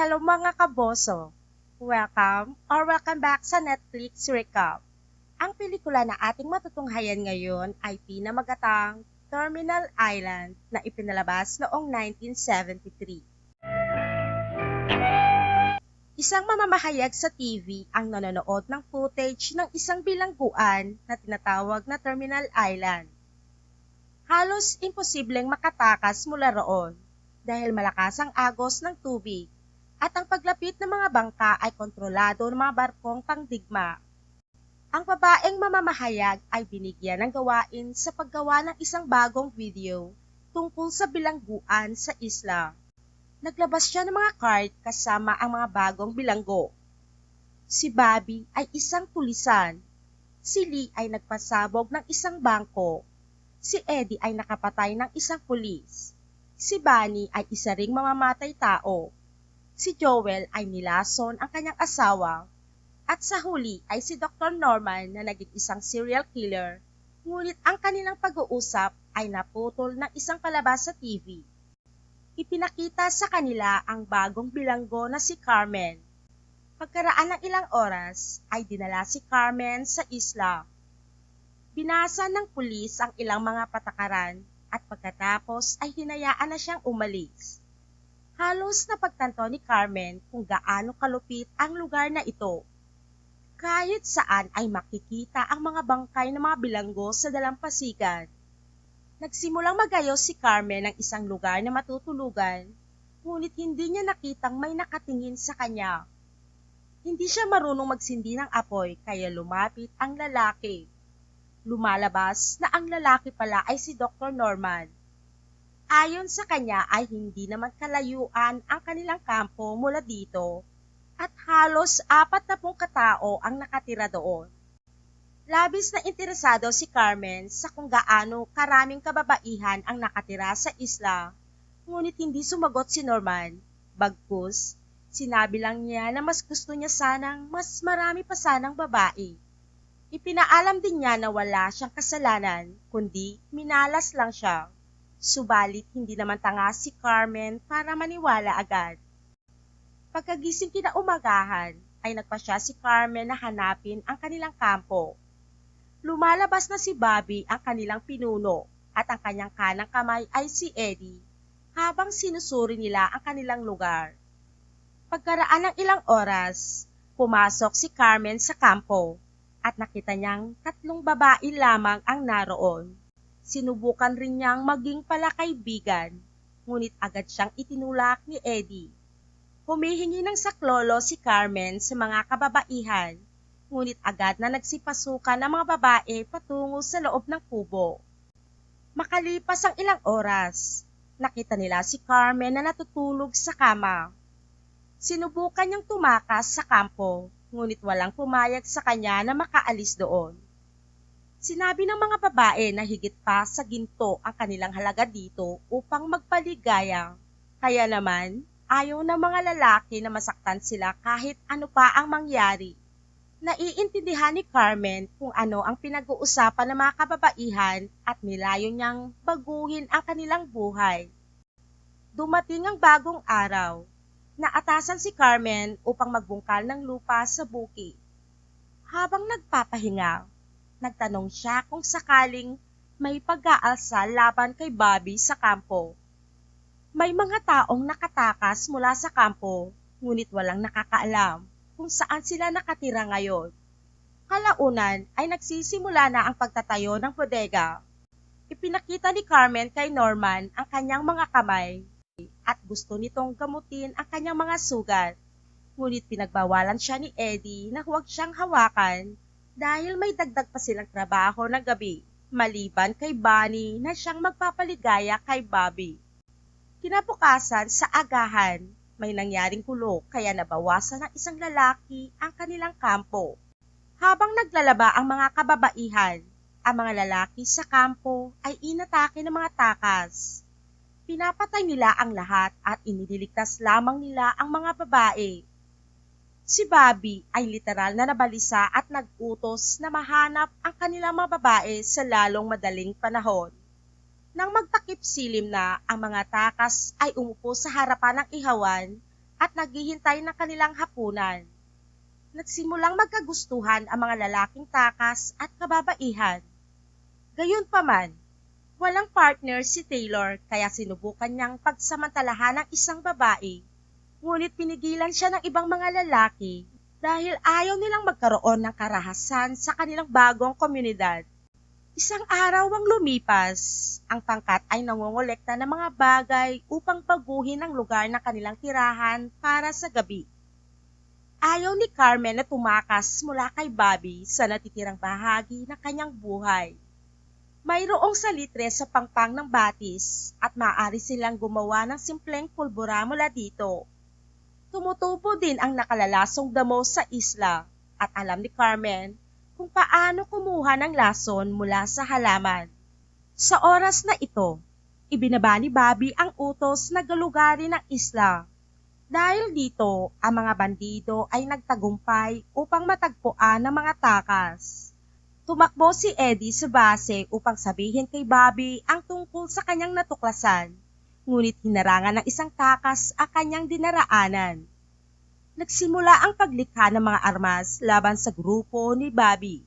Hello mga kaboso! Welcome or welcome back sa Netflix Recap. Ang pelikula na ating matutunghayan ngayon ay pinamagatang Terminal Island na ipinalabas noong 1973. Isang mamamahayag sa TV ang nanonood ng footage ng isang bilangguan na tinatawag na Terminal Island. Halos imposibleng makatakas mula roon dahil malakas ang agos ng tubig at ang paglapit ng mga bangka ay kontrolado ng mga barkong pangdigma. Ang babaeng mamamahayag ay binigyan ng gawain sa paggawa ng isang bagong video tungkol sa bilangguan sa isla. Naglabas siya ng mga card kasama ang mga bagong bilanggo. Si Bobby ay isang tulisan. Si Lee ay nagpasabog ng isang bangko. Si Eddie ay nakapatay ng isang pulis. Si Bunny ay isa ring mamamatay tao. Si Joel ay nilason ang kanyang asawa. At sa huli ay si Dr. Norman na naging isang serial killer. Ngunit ang kanilang pag-uusap ay naputol ng isang palabas sa TV. Ipinakita sa kanila ang bagong bilanggo na si Carmen. Pagkaraan ng ilang oras ay dinala si Carmen sa isla. Binasa ng pulis ang ilang mga patakaran at pagkatapos ay hinayaan na siyang umalis. Halos napagtanto ni Carmen kung gaano kalupit ang lugar na ito. Kahit saan ay makikita ang mga bangkay ng mga bilanggo sa dalampasigan. Nagsimulang magayo si Carmen ng isang lugar na matutulugan, ngunit hindi niya nakitang may nakatingin sa kanya. Hindi siya marunong magsindi ng apoy kaya lumapit ang lalaki. Lumalabas na ang lalaki pala ay si Dr. Norman. Ayon sa kanya ay hindi naman kalayuan ang kanilang kampo mula dito at halos apat na pong katao ang nakatira doon. Labis na interesado si Carmen sa kung gaano karaming kababaihan ang nakatira sa isla, ngunit hindi sumagot si Norman. Bagkus, sinabi lang niya na mas gusto niya sanang mas marami pa sanang babae. Ipinaalam din niya na wala siyang kasalanan, kundi minalas lang siya. Subalit hindi naman tanga si Carmen para maniwala agad. Pagkagising kinaumagahan, ay nagpa siya si Carmen na hanapin ang kanilang kampo. Lumalabas na si Bobby ang kanilang pinuno at ang kanyang kanang kamay ay si Eddie habang sinusuri nila ang kanilang lugar. Pagkaraan ng ilang oras, pumasok si Carmen sa kampo at nakita niyang tatlong babae lamang ang naroon. Sinubukan rin niyang maging palakaibigan, ngunit agad siyang itinulak ni Eddie. Humihingi ng saklolo si Carmen sa mga kababaihan ngunit agad na nagsipasukan ang mga babae patungo sa loob ng kubo. Makalipas ang ilang oras, nakita nila si Carmen na natutulog sa kama. Sinubukan niyang tumakas sa kampo, ngunit walang pumayag sa kanya na makaalis doon. Sinabi ng mga babae na higit pa sa ginto ang kanilang halaga dito upang magpaligaya. Kaya naman, ayaw ng mga lalaki na masaktan sila kahit ano pa ang mangyari. Naiintindihan ni Carmen kung ano ang pinag-uusapan ng mga kababaihan at nilayo niyang baguhin ang kanilang buhay. Dumating ang bagong araw. Naatasan si Carmen upang magbungkal ng lupa sa buki. Habang nagpapahinga, nagtanong siya kung sakaling may pag-aalsa laban kay Bobby sa kampo. May mga taong nakatakas mula sa kampo, ngunit walang nakakaalam kung saan sila nakatira ngayon. Kalaunan ay nagsisimula na ang pagtatayo ng bodega. Ipinakita ni Carmen kay Norman ang kanyang mga kamay at gusto nitong gamutin ang kanyang mga sugat. Ngunit pinagbawalan siya ni Eddie na huwag siyang hawakan dahil may dagdag pa silang trabaho ng gabi maliban kay Bunny na siyang magpapaligaya kay Bobby. Kinabukasan sa agahan, may nangyaring gulo kaya nabawasan ng isang lalaki ang kanilang kampo. Habang naglalaba ang mga kababaihan, ang mga lalaki sa kampo ay inatake ng mga takas. Pinapatay nila ang lahat at inidiligtas lamang nila ang mga babae. Si Bobby ay literal na nabalisa at nagutos na mahanap ang kanilang mga babae sa lalong madaling panahon. Nang magtakip silim na ang mga takas ay umupo sa harapan ng ihawan at naghihintay ng kanilang hapunan. Nagsimulang magkagustuhan ang mga lalaking takas at kababaihan. Gayunpaman, walang partner si Taylor kaya sinubukan niyang pagsamantalahan ng isang babae. Ngunit pinigilan siya ng ibang mga lalaki dahil ayaw nilang magkaroon ng karahasan sa kanilang bagong komunidad. Isang araw ang lumipas, ang pangkat ay nangongolekta ng mga bagay upang baguhin ang lugar ng kanilang tirahan para sa gabi. Ayaw ni Carmen na tumakas mula kay Bobby sa natitirang bahagi ng kanyang buhay. Mayroong salitre sa pangpang ng batis at maaari silang gumawa ng simpleng pulbura mula dito. Tumutubo din ang nakalalasong damo sa isla at alam ni Carmen kung paano kumuha ng lason mula sa halaman. Sa oras na ito, ibinaba ni Bobby ang utos na galugarin ng isla. Dahil dito, ang mga bandido ay nagtagumpay upang matagpuan ng mga takas. Tumakbo si Eddie sa base upang sabihin kay Bobby ang tungkol sa kanyang natuklasan ngunit hinarangan ng isang takas ang kanyang dinaraanan. Nagsimula ang paglikha ng mga armas laban sa grupo ni Bobby.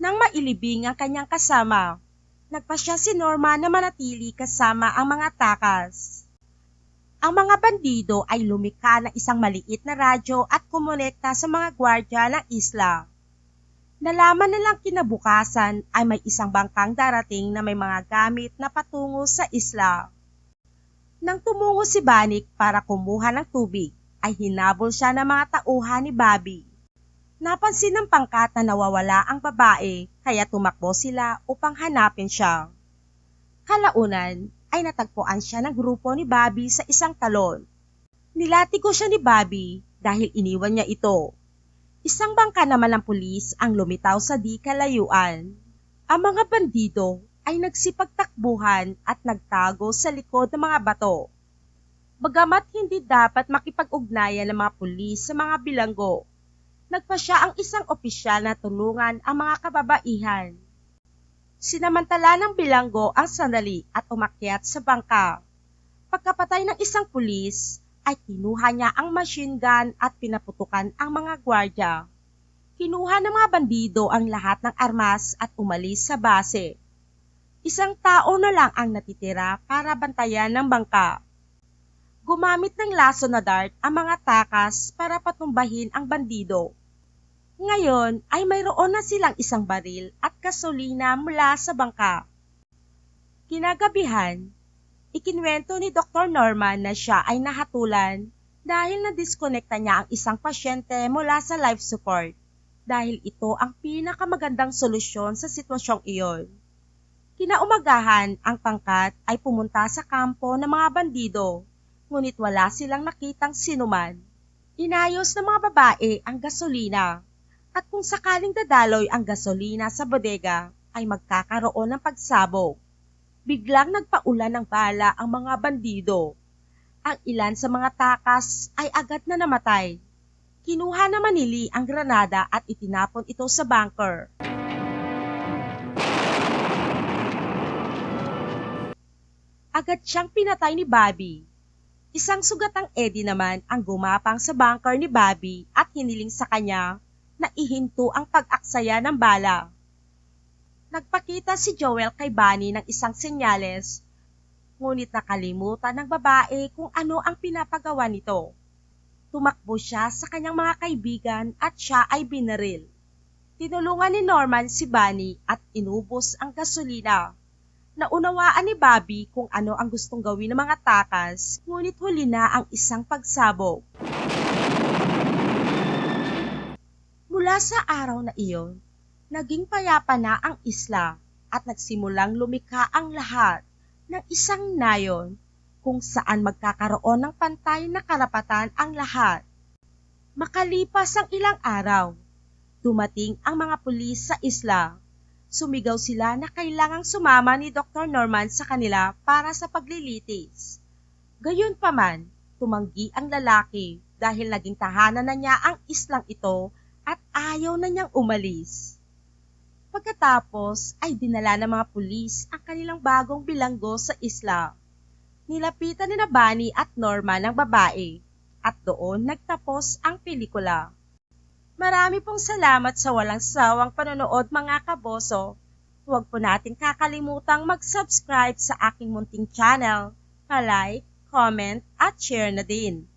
Nang mailibing ang kanyang kasama, nagpasya si Norma na manatili kasama ang mga takas. Ang mga bandido ay lumikha ng isang maliit na radyo at kumonekta sa mga gwardya ng isla. Nalaman nilang kinabukasan ay may isang bangkang darating na may mga gamit na patungo sa isla. Nang tumungo si Banik para kumuha ng tubig, ay hinabol siya ng mga tauhan ni Bobby. Napansin ng pangkat na nawawala ang babae, kaya tumakbo sila upang hanapin siya. Kalaunan ay natagpuan siya ng grupo ni Bobby sa isang talon. Nilatigo siya ni Bobby dahil iniwan niya ito. Isang bangka naman ng pulis ang lumitaw sa di kalayuan. Ang mga bandido ay nagsipagtakbuhan at nagtago sa likod ng mga bato. Bagamat hindi dapat makipag-ugnayan ng mga pulis sa mga bilanggo, nagpa siya ang isang opisyal na tulungan ang mga kababaihan. Sinamantala ng bilanggo ang sandali at umakyat sa bangka. Pagkapatay ng isang pulis, ay kinuha niya ang machine gun at pinaputukan ang mga gwardya. Kinuha ng mga bandido ang lahat ng armas at umalis sa base. Isang tao na lang ang natitira para bantayan ng bangka. Gumamit ng laso na dart ang mga takas para patumbahin ang bandido. Ngayon ay mayroon na silang isang baril at gasolina mula sa bangka. Kinagabihan, ikinwento ni Dr. Norman na siya ay nahatulan dahil na-disconnecta niya ang isang pasyente mula sa life support dahil ito ang pinakamagandang solusyon sa sitwasyong iyon. Kinaumagahan, ang pangkat ay pumunta sa kampo ng mga bandido, ngunit wala silang nakitang sinuman. Inayos ng mga babae ang gasolina, at kung sakaling dadaloy ang gasolina sa bodega, ay magkakaroon ng pagsabog. Biglang nagpaulan ng bala ang mga bandido. Ang ilan sa mga takas ay agad na namatay. Kinuha na Manili ang granada at itinapon ito sa bunker. Agad siyang pinatay ni Bobby. Isang sugatang Eddie naman ang gumapang sa bunker ni Bobby at hiniling sa kanya na ihinto ang pag-aksaya ng bala. Nagpakita si Joel kay Bunny ng isang senyales, ngunit nakalimutan ng babae kung ano ang pinapagawa nito. Tumakbo siya sa kanyang mga kaibigan at siya ay binaril. Tinulungan ni Norman si Bunny at inubos ang gasolina Naunawaan ni Bobby kung ano ang gustong gawin ng mga takas, ngunit huli na ang isang pagsabog. Mula sa araw na iyon, naging payapa na ang isla at nagsimulang lumikha ang lahat ng isang nayon kung saan magkakaroon ng pantay na karapatan ang lahat. Makalipas ang ilang araw, dumating ang mga pulis sa isla sumigaw sila na kailangang sumama ni Dr. Norman sa kanila para sa paglilitis. Gayunpaman, tumanggi ang lalaki dahil naging tahanan na niya ang islang ito at ayaw na niyang umalis. Pagkatapos ay dinala ng mga pulis ang kanilang bagong bilanggo sa isla. Nilapitan ni na Bunny at Norma ng babae at doon nagtapos ang pelikula. Marami pong salamat sa walang sawang panonood mga kaboso. Huwag po natin kakalimutang mag-subscribe sa aking munting channel, pa-like, comment at share na din.